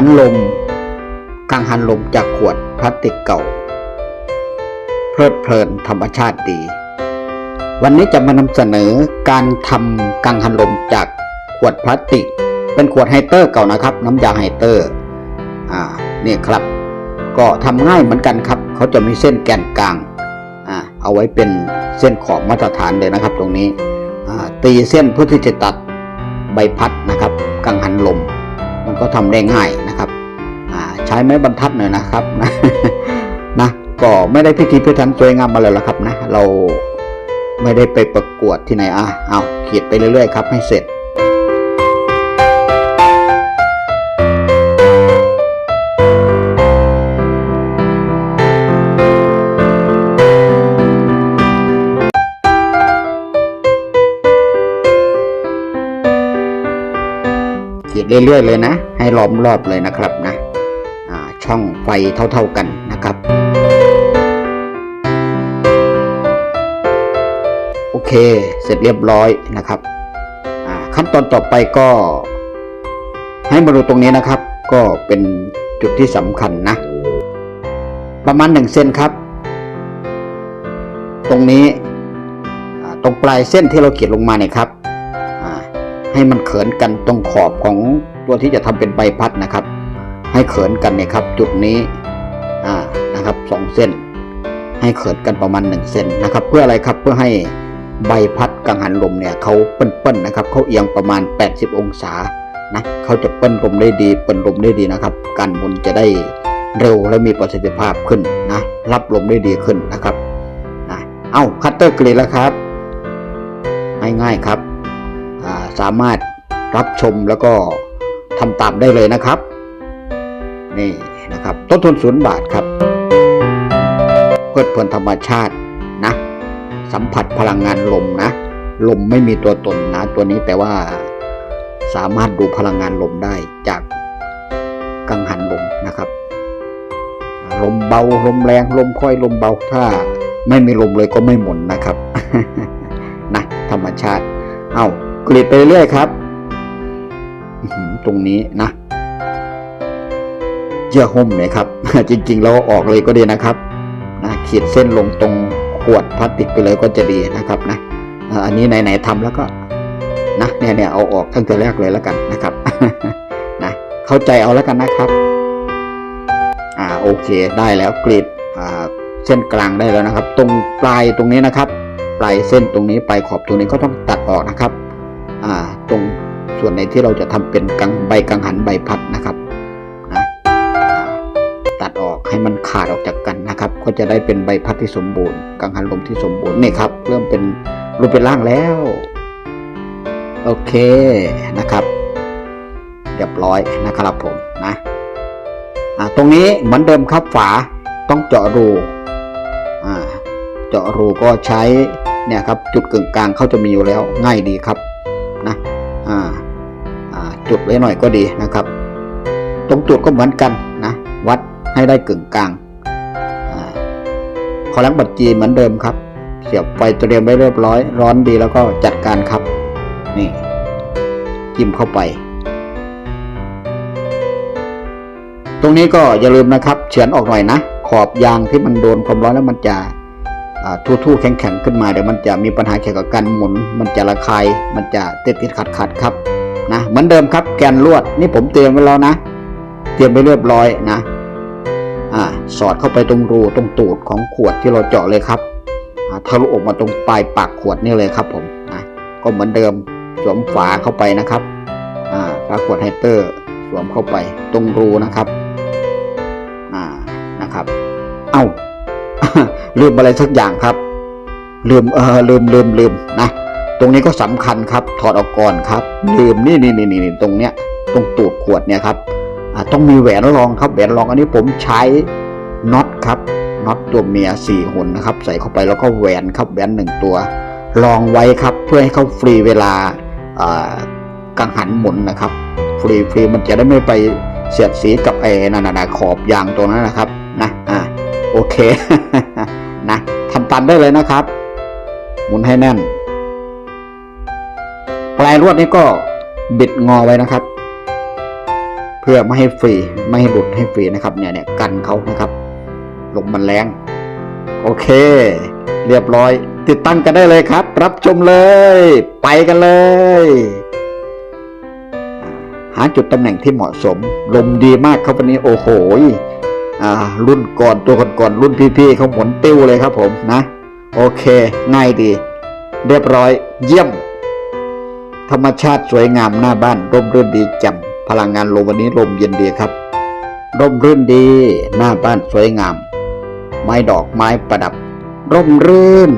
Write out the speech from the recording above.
หันลมจากขวดพลาสติกเก่า เพลิดเพลินธรรมชาติดี วันนี้จะมานำเสนอการทำกังหันลมจากขวดพลาสติก เป็นขวดไฮเตอร์เก่านะครับ น้ำยาไฮเตอร์อ่านี่ครับ ก็ทำง่ายเหมือนกันครับ เขาจะมีเส้นแกนกลางอ่าเอาไว้เป็นเส้นขอบมาตรฐานเลยนะครับ ตรงนี้อ่าตีเส้นเพื่อที่จะตัดใบพัดนะครับ กังหันลมมันก็ทำได้ง่าย ใช้ไม้บรรทัดหน่อยนะครับนะนะก็ไม่ได้พิธีพิถันสวยงามมาเลยละครับนะ เราไม่ได้ไปประกวดที่ไหนอะเอาเขีดไปเรื่อยๆครับ ให้เสร็จขีดเรื่อยๆเลยนะ ให้ล้อมรอบเลยนะครับนะ ช่องไฟเท่าๆกันนะครับ โอเคเสร็จเรียบร้อยนะครับขั้นตอนต่อไปก็ ให้มาดูตรงนี้นะครับ ก็เป็นจุดที่สำคัญนะ ประมาณหนึ่งเซนครับ ตรงนี้ตรงปลายเส้นที่เราเขีดลงมาเนี่ยครับให้มันเขินกันตรงขอบของตัวที่จะทำเป็นใบพัดนะครับ ให้เขินกันเนี่ยครับ จุดนี้อ่านะครับสองเส้น ให้เขินกันประมาณหนึ่งเส้นนะครับ เพื่ออะไรครับเพื่อให้ใบพัดกังหันลมเนี่ยเขาเปิ้นๆนะครับเขาเอียงประมาณ 80 องศานะเขาจะเปิ้นลมได้ดีเปิ้นลมได้ดีนะครับ การหมุนจะได้เร็วและมีประสิทธิภาพขึ้นนะรับลมได้ดีขึ้นนะครับนะเอ้าคัตเตอร์กรีดแล้วครับง่ายๆครับาสามารถรับชมแล้วก็ทำตามได้เลยนะครับ นี่นะครับ ต้นทุนศูนย์บาทครับเพลิดเพลินธรรมชาตินะ สัมผัสพลังงานลมนะ ลมไม่มีตัวตนนะ ตัวนี้แต่ว่าสามารถดูพลังงานลมได้จากกังหันลมนะครับ ลมเบาลมแรงลมค่อยลมเบาถ้าไม่มีลมเลยก็ไม่หมุนนะครับนะธรรมชาติ เอากรีดไปเรื่อยครับ ตรงนี้นะ เยื่อหุ้มเลยครับ จริงๆเราออกเลยก็ดีนะครับนะขีดเส้นลงตรงขวดพลาสติกไปเลยก็จะดีนะครับนะอันนี้ไหนๆทำแล้วก็นะเนี่ยเนี่ยเอาออกตั้งแต่แรกเลยแล้วกันนะครับนะเข้าใจเอาแล้วกันนะครับอ่าโอเคได้แล้วกรีดอ่าเส้นกลางได้แล้วนะครับ ตรงปลายตรงนี้นะครับปลายเส้นตรงนี้ปลายขอบตรงนี้ก็ต้องตัดออกนะครับอ่าตรงส่วนไหนที่เราจะทำเป็นกังใบกังหันใบพัดนะครับ ตัดออกให้มันขาดออกจากกันนะครับ ก็จะได้เป็นใบพัดที่สมบูรณ์กังหันลมที่สมบูรณ์นี่ครับ เริ่มเป็นรูปเป็นร่างแล้ว โอเคนะครับ เรียบร้อยนะครับผมนะอ่าตรงนี้เหมือนเดิมครับฝาต้องเจาะรูอ่าเจาะรูก็ใช้เนี่ยครับจุดกึ่งกลางเขาจะมีอยู่แล้วง่ายดีครับนะอ่าจุดไว้หน่อยก็ดีนะครับ ตรงจุดก็เหมือนกัน ให้ได้กึ่งกลางอคอลังบัตรจีเหมือนเดิมครับ เสียบไฟเตรียมไว้เรียบร้อย ร้อนดีแล้วก็จัดการครับ นี่จิ้มเข้าไป ตรงนี้ก็อย่าลืมนะครับเฉือนออกหน่อยนะ ขอบยางที่มันโดนความร้อนแล้วมันจะอ่ทู่ๆแข็งๆขึ้นมาเดี๋ยวมันจะมีปัญหาเกี่ยวกับการหมุน มันจะระคาย มันจะติดติดขัดขัดครับนะเหมือนเดิมครับแกนลวดนี่ผมเตรียมไว้แล้วนะ เตรียมไปเรียบร้อยนะ สอดเข้าไปตรงรูตรงตูดของขวดที่เราเจาะเลยครับทะลุออกมาตรงปลายปากขวดนี่เลยครับผมนะก็เหมือนเดิมสวมฝาเข้าไปนะครับอ่าฝาขวดไฮเตอร์สวมเข้าไปตรงรูนะครับอ่านะครับ เอ้าลืมอะไรสักอย่างครับ ลืมเออลืมลืมลืมนะตรงนี้ก็สำคัญครับ ถอดออกก่อนครับ ลืมนี่นี่นี่นี่ตรงเนี้ยตรงตูดขวดเนี่ยครับต้องมีแหวนรองครับแหวนรองอันนี้ผมใช้ น็อตครับน็อตตัวเมียสี่หุ่นนะครับ ใส่เข้าไปแล้วก็แหวนครับแหวนหนึ่งตัวรองไว้ครับเพื่อให้เขาฟรีเวลาอากังหันหมุนนะครับ ฟรีฟรีมันจะได้ไม่ไปเสียดสีกับไอ้นั่นน่ะขอบยางตรงนั้นนะครับนะอ่าโอเคนะทำตามได้เลยนะครับ หมุนให้แน่น ปลายลวดนี้ก็บิดงอไว้นะครับ เพื่อไม่ให้ฟรีไม่ให้หลุดให้ฟรีนะครับเนี่ยเนี่ยกันเขานะครับ ลมมันแรง โอเค เรียบร้อย ติดตั้งกันได้เลยครับ รับชมเลย ไปกันเลย หาจุดตำแหน่งที่เหมาะสม ลมดีมากครับวันนี้โอ้โหอ่ารุ่นก่อนตัวคนก่อนรุ่นพี่ๆเขาหมุนติ้วเลยครับผมนะ โอเค ง่ายดี เรียบร้อย เยี่ยม ธรรมชาติสวยงามหน้าบ้านร่มรื่นดีจำพลังงานลมวันนี้ลมเย็นดีครับร่มรื่นดี หน้าบ้านสวยงาม ไม้ดอกไม้ประดับ ร่มรื่น